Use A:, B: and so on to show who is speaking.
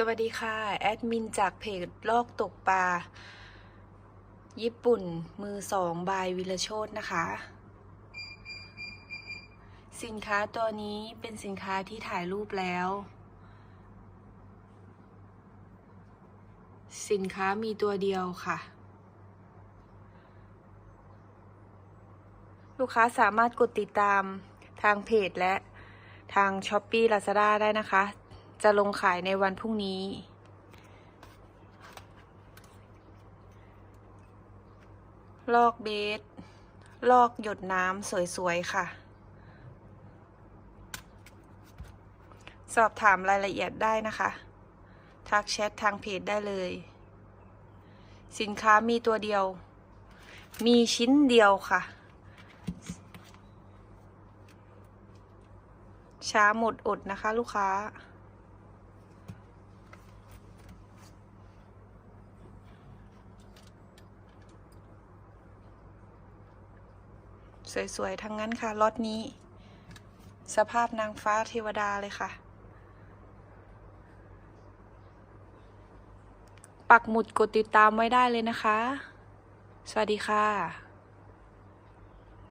A: สวัสดีค่ะ แอดมินจากเพจลอกตกปลา ญี่ปุ่นมือสองบายวิลโชตนะคะ สินค้าตัวนี้เป็นสินค้าที่ถ่ายรูปแล้ว สินค้ามีตัวเดียวค่ะ ลูกค้าสามารถกดติดตามทางเพจและทาง s h อ p e e Lazada ได้นะคะ จะลงขายในวันพรุ่งนี้ ลอกเบส ลอกหยดน้ำสวยๆ ค่ะ สอบถามรายละเอียดได้นะคะ ทักแชททางเพจได้เลย สินค้ามีตัวเดียว มีชิ้นเดียวค่ะช้าหมดอดนะคะลูกค้า สวยๆ ทั้งนั้นค่ะล็อตนี้ สภาพนางฟ้าเทวดาเลยค่ะ ปักหมุดกดติดตามไว้ได้เลยนะคะ สวัสดีค่ะ